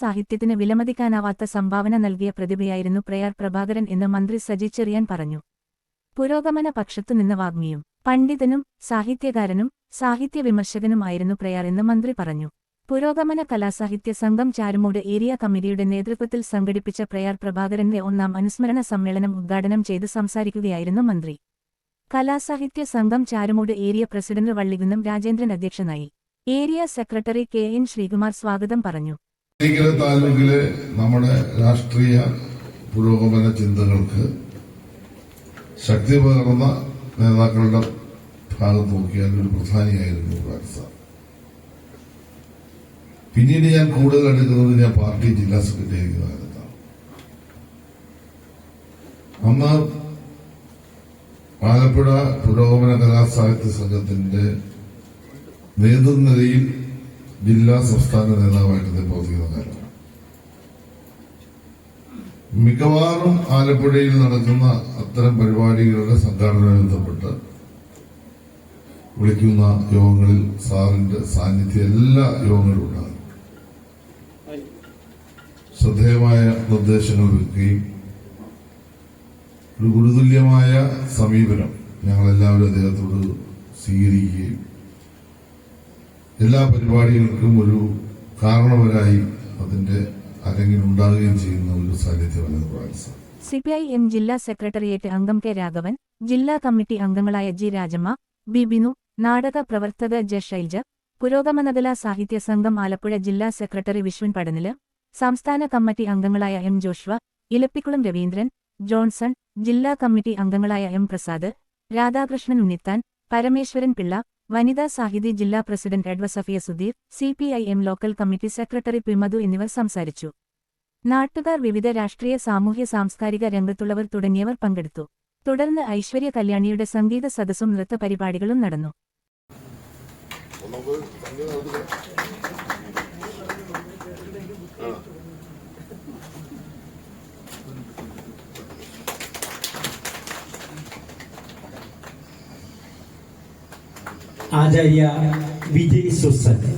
സാഹിത്യത്തിന് വിലമതിക്കാനാവാത്ത സംഭാവന നൽകിയ പ്രതിഭയായിരുന്നു പ്രയാർ പ്രഭാകരൻ എന്ന് മന്ത്രി സജി ചെറിയാൻ പറഞ്ഞു. പുരോഗമന പക്ഷത്തുനിന്ന് വാഗ്മിയും പണ്ഡിതനും സാഹിത്യകാരനും സാഹിത്യ വിമർശകനുമായിരുന്നു പ്രയാർ എന്ന് മന്ത്രി പറഞ്ഞു. പുരോഗമന കലാസാഹിത്യ സംഘം ചാരുമൂട് ഏരിയ കമ്മിറ്റിയുടെ നേതൃത്വത്തിൽ സംഘടിപ്പിച്ച പ്രയാർ പ്രഭാകരന്റെ ഒന്നാം അനുസ്മരണ സമ്മേളനം ഉദ്ഘാടനം ചെയ്ത് സംസാരിക്കുകയായിരുന്നു മന്ത്രി. കലാസാഹിത്യ സംഘം ചാരുമൂട് ഏരിയ പ്രസിഡന്റ് വള്ളികുന്നം രാജേന്ദ്രൻ അധ്യക്ഷനായി. Area secretary K N Sreekumar സ്വാഗതം പറഞ്ഞു. ഇരിക്കൽ താലൂക്കിലെ നമ്മുടെ രാഷ്ട്രീയ പുരോഗമന ചിന്തകൾക്ക് ശക്തി പകർന്ന നേതാക്കളുടെ ഭാഗത്ത് നോക്കിയാൽ ഒരു പ്രധാനിയായിരുന്നു ഇബ്രാഹിം സാർ. പിന്നീട് ഞാൻ കൂടുതൽ എടുക്കുന്നത് ഞാൻ പാർട്ടി ജില്ലാ സെക്രട്ടറി ആയിരിക്കുന്ന കാലത്താണ് അന്ന് ആലപ്പുഴ പുരോഗമന കലാസാഹിത്യ സംഘത്തിന്റെ നേതൃനിരയിൽ ജില്ലാ സംസ്ഥാന നേതാവായിട്ട് പ്രവർത്തിക്കുന്ന കാലമാണ് മിക്കവാറും ആലപ്പുഴയിൽ നടക്കുന്ന അത്തരം പരിപാടികളുടെ സംഘാടനവുമായി ബന്ധപ്പെട്ട് വിളിക്കുന്ന യോഗങ്ങളിൽ സാറിന്റെ സാന്നിധ്യം എല്ലാ യോഗങ്ങളും ഉണ്ടാകും. ശ്രദ്ധേയമായ നിർദ്ദേശങ്ങൾ വെക്കുകയും ഒരു ഗുരുതുല്യമായ സമീപനം ഞങ്ങളെല്ലാവരും അദ്ദേഹത്തോട് സ്വീകരിക്കുകയും എല്ലാ പരിപാടികൾക്കും ഒരു കാരണവരായി അതിന്റെ അരങ്ങിലുണ്ടാകുകയും ചെയ്യുന്ന ഒരു സാന്നിധ്യമല്ല സി പി ഐ എം ജില്ലാ സെക്രട്ടേറിയറ്റ് അംഗം കെ രാഘവൻ ജില്ലാ കമ്മിറ്റി അംഗങ്ങളായ ജി രാജമ്മ ബി ബിനു നാടക പ്രവർത്തക ജെ ശൈലജ പുരോഗമനതല സാഹിത്യ സംഘം ആലപ്പുഴ ജില്ലാ സെക്രട്ടറി വിശ്വൻ പടനിൽ സംസ്ഥാന കമ്മിറ്റി അംഗങ്ങളായ M Joshua Elappikulam Raveendran Johnson ജില്ലാ കമ്മിറ്റി അംഗങ്ങളായ എം പ്രസാദ് രാധാകൃഷ്ണൻ ഉണ്ണിത്താൻ പരമേശ്വരൻ പിള്ള വനിതാ സാഹിതി ജില്ലാ president Adv Safiya Sudheer CPIM local committee secretary പിമതു എന്നിവർ സംസാരിച്ചു. നാട്ടുകാർ വിവിധ രാഷ്ട്രീയ സാമൂഹ്യ സാംസ്കാരിക രംഗത്തുള്ളവർ തുടങ്ങിയവർ പങ്കെടുത്തു. തുടർന്ന് ഐശ്വര്യ കല്യാണിയുടെ സംഗീത സദസ്സും നൃത്ത പരിപാടികളും നടന്നു. आ विजय सोसाइटी